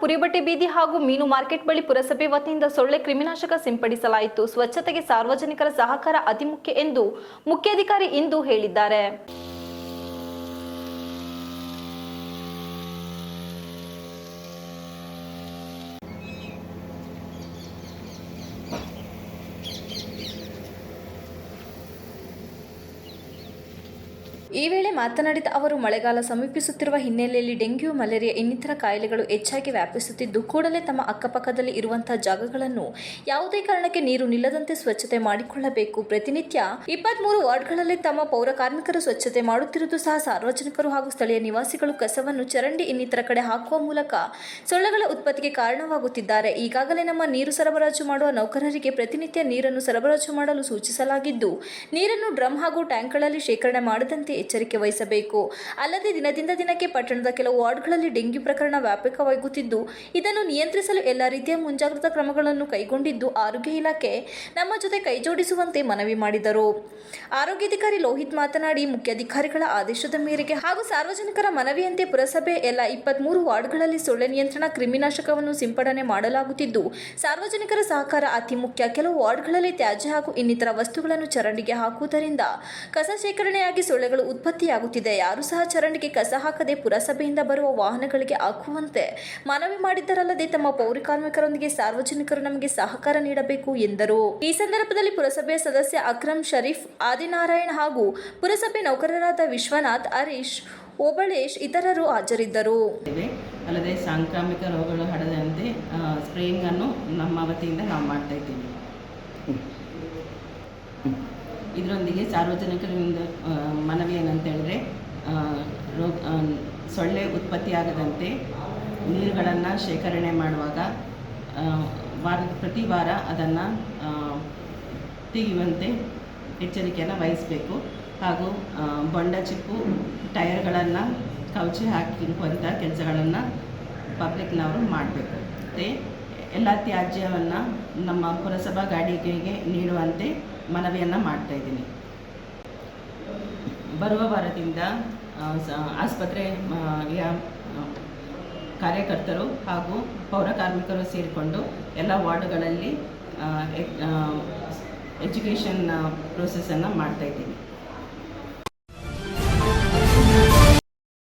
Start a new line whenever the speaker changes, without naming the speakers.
ಪುರಿಬಟ್ಟೆ ಬೀದಿ ಹಾಗೂ ಮೀನು ಮಾರ್ಕೆಟ್ ಬಳಿ ಪುರಸಭೆ ವತಿಯಿಂದ ಸೊಳ್ಳೆ ಕ್ರಿಮಿನಾಶಕ ಸಿಂಪಡಿಸಲಾಯಿತು. ಸ್ವಚ್ಛತೆಗೆ ಸಾರ್ವಜನಿಕರ ಸಹಕಾರ ಅತಿ ಮುಖ್ಯ ಎಂದು ಮುಖ್ಯಾಧಿಕಾರಿ ಇಂದು ಹೇಳಿದ್ದಾರೆ. ಈ ವೇಳೆ ಮಾತನಾಡಿದ ಅವರು, ಮಳೆಗಾಲ ಸಮೀಪಿಸುತ್ತಿರುವ ಹಿನ್ನೆಲೆಯಲ್ಲಿ ಡೆಂಗ್ಯೂ, ಮಲೇರಿಯಾ ಇನ್ನಿತರ ಕಾಯಿಲೆಗಳು ಹೆಚ್ಚಾಗಿ ವ್ಯಾಪಿಸುತ್ತಿದ್ದು, ಕೂಡಲೇ ತಮ್ಮ ಅಕ್ಕಪಕ್ಕದಲ್ಲಿ ಇರುವಂತಹ ಜಾಗಗಳನ್ನು ಯಾವುದೇ ಕಾರಣಕ್ಕೆ ನೀರು ನಿಲ್ಲದಂತೆ ಸ್ವಚ್ಛತೆ ಮಾಡಿಕೊಳ್ಳಬೇಕು. ಪ್ರತಿನಿತ್ಯ ಇಪ್ಪತ್ಮೂರು ವಾರ್ಡ್ಗಳಲ್ಲಿ ತಮ್ಮ ಪೌರ ಕಾರ್ಮಿಕರು ಸ್ವಚ್ಛತೆ ಮಾಡುತ್ತಿರುವುದು ಸಹ ಸಾರ್ವಜನಿಕರು ಹಾಗೂ ಸ್ಥಳೀಯ ನಿವಾಸಿಗಳು ಕಸವನ್ನು ಚರಂಡಿ ಇನ್ನಿತರ ಕಡೆ ಹಾಕುವ ಮೂಲಕ ಸೊಳ್ಳೆಗಳ ಉತ್ಪತ್ತಿಗೆ ಕಾರಣವಾಗುತ್ತಿದ್ದಾರೆ. ಈಗಾಗಲೇ ನಮ್ಮ ನೀರು ಸರಬರಾಜು ಮಾಡುವ ನೌಕರರಿಗೆ ಪ್ರತಿನಿತ್ಯ ನೀರನ್ನು ಸರಬರಾಜು ಮಾಡಲು ಸೂಚಿಸಲಾಗಿದ್ದು, ನೀರನ್ನು ಡ್ರಮ್ ಹಾಗೂ ಟ್ಯಾಂಕ್ಗಳಲ್ಲಿ ಶೇಖರಣೆ ಮಾಡದಂತೆ ಎಚ್ಚರಿಕೆ ವಹಿಸಬೇಕು. ಅಲ್ಲದೆ ದಿನದಿಂದ ದಿನಕ್ಕೆ ಪಟ್ಟಣದ ಕೆಲವು ವಾರ್ಡ್ಗಳಲ್ಲಿ ಡೆಂಗ್ಯೂ ಪ್ರಕರಣ ವ್ಯಾಪಕವಾಗುತ್ತಿದ್ದು, ಇದನ್ನು ನಿಯಂತ್ರಿಸಲು ಎಲ್ಲ ರೀತಿಯ ಮುಂಜಾಗ್ರತಾ ಕ್ರಮಗಳನ್ನು ಕೈಗೊಂಡಿದ್ದು ಆರೋಗ್ಯ ಇಲಾಖೆ ನಮ್ಮ ಜೊತೆ ಕೈಜೋಡಿಸುವಂತೆ ಮನವಿ ಮಾಡಿದರು. ಆರೋಗ್ಯಾಧಿಕಾರಿ ಲೋಹಿತ್ ಮಾತನಾಡಿ, ಮುಖ್ಯಾಧಿಕಾರಿಗಳ ಆದೇಶದ ಮೇರೆಗೆ ಹಾಗೂ ಸಾರ್ವಜನಿಕರ ಮನವಿಯಂತೆ ಪುರಸಭೆ ಎಲ್ಲ ಇಪ್ಪತ್ಮೂರು ವಾರ್ಡ್ಗಳಲ್ಲಿ ಸೊಳ್ಳೆ ನಿಯಂತ್ರಣ ಕ್ರಿಮಿನಾಶಕವನ್ನು ಸಿಂಪಡಣೆ ಮಾಡಲಾಗುತ್ತಿದ್ದು, ಸಾರ್ವಜನಿಕರ ಸಹಕಾರ ಅತಿ ಮುಖ್ಯ. ಕೆಲವು ವಾರ್ಡ್ಗಳಲ್ಲಿ ತ್ಯಾಜ್ಯ ಹಾಗೂ ಇನ್ನಿತರ ವಸ್ತುಗಳನ್ನು ಚರಂಡಿಗೆ ಹಾಕುವುದರಿಂದ ಕಸ ಶೇಖರಣೆಯಾಗಿ ಸೊಳ್ಳೆಗಳು ಉತ್ಪತ್ತಿಯಾಗುತ್ತಿದೆ. ಯಾರು ಸಹ ಚರಂಡಿಗೆ ಕಸ ಹಾಕದೆ ಪುರಸಭೆಯಿಂದ ಬರುವ ವಾಹನಗಳಿಗೆ ಹಾಕುವಂತೆ ಮನವಿ ಮಾಡಿದ್ದರಲ್ಲದೆ ತಮ್ಮ ಪೌರ ಕಾರ್ಮಿಕರೊಂದಿಗೆ ಸಾರ್ವಜನಿಕರು ನಮಗೆ ಸಹಕಾರ ನೀಡಬೇಕು ಎಂದರು. ಈ ಸಂದರ್ಭದಲ್ಲಿ ಪುರಸಭೆಯ ಸದಸ್ಯ ಅಕ್ರಮ್ ಶರೀಫ್, ಆದಿನಾರಾಯಣ್ ಹಾಗೂ ಪುರಸಭೆ ನೌಕರರಾದ ವಿಶ್ವನಾಥ್, ಹರೀಶ್, ಓಬಳೇಶ್ ಇತರರು ಹಾಜರಿದ್ದರು.
ಅಲ್ಲದೆ ಸಾಂಕ್ರಾಮಿಕ ರೋಗಗಳು ಹರಡದಂತೆ ಸ್ಪ್ರೇಯಿಂಗನ್ನು ನಮ್ಮ ವತಿಯಿಂದ ನಾವು ಮಾಡ್ತಾ ಇದ್ದೀವಿ. ಇದರೊಂದಿಗೆ ಸಾರ್ವಜನಿಕರಿಂದ ಮನವಿ ಏನಂತ ಹೇಳಿದ್ರೆ ರೋಗ ಸೊಳ್ಳೆ ಉತ್ಪತ್ತಿಯಾಗದಂತೆ ನೀರುಗಳನ್ನು ಶೇಖರಣೆ ಮಾಡುವಾಗ ವಾರ ಪ್ರತಿ ವಾರ ಅದನ್ನು ತೆಗೆಯುವಂತೆ ಎಚ್ಚರಿಕೆಯನ್ನು ವಹಿಸಬೇಕು. ಹಾಗೂ ಬೊಂಡ ಚಿಪ್ಪು ಟೈರ್ಗಳನ್ನು ಕವಚಿ ಹಾಕಿರುವಂಥ ಕೆಲಸಗಳನ್ನು ಪಬ್ಲಿಕ್ನವರು ಮಾಡಬೇಕು. ಎಲ್ಲ ತ್ಯಾಜ್ಯವನ್ನು ನಮ್ಮ ಪುರಸಭಾ ಗಾಡಿಗೆಗೆ ನೀಡುವಂತೆ ಮನವಿಯನ್ನು ಮಾಡ್ತಾ ಇದ್ದೀನಿ. ಬರುವ ವಾರದಿಂದ ಆಸ್ಪತ್ರೆ ಕಾರ್ಯಕರ್ತರು ಹಾಗೂ ಪೌರ ಕಾರ್ಮಿಕರು ಸೇರಿಕೊಂಡು ಎಲ್ಲ ವಾರ್ಡ್ಗಳಲ್ಲಿ ಎಜುಕೇಷನ್ ಪ್ರೋಸೆಸನ್ನು ಮಾಡ್ತಾ ಇದ್ದೀನಿ.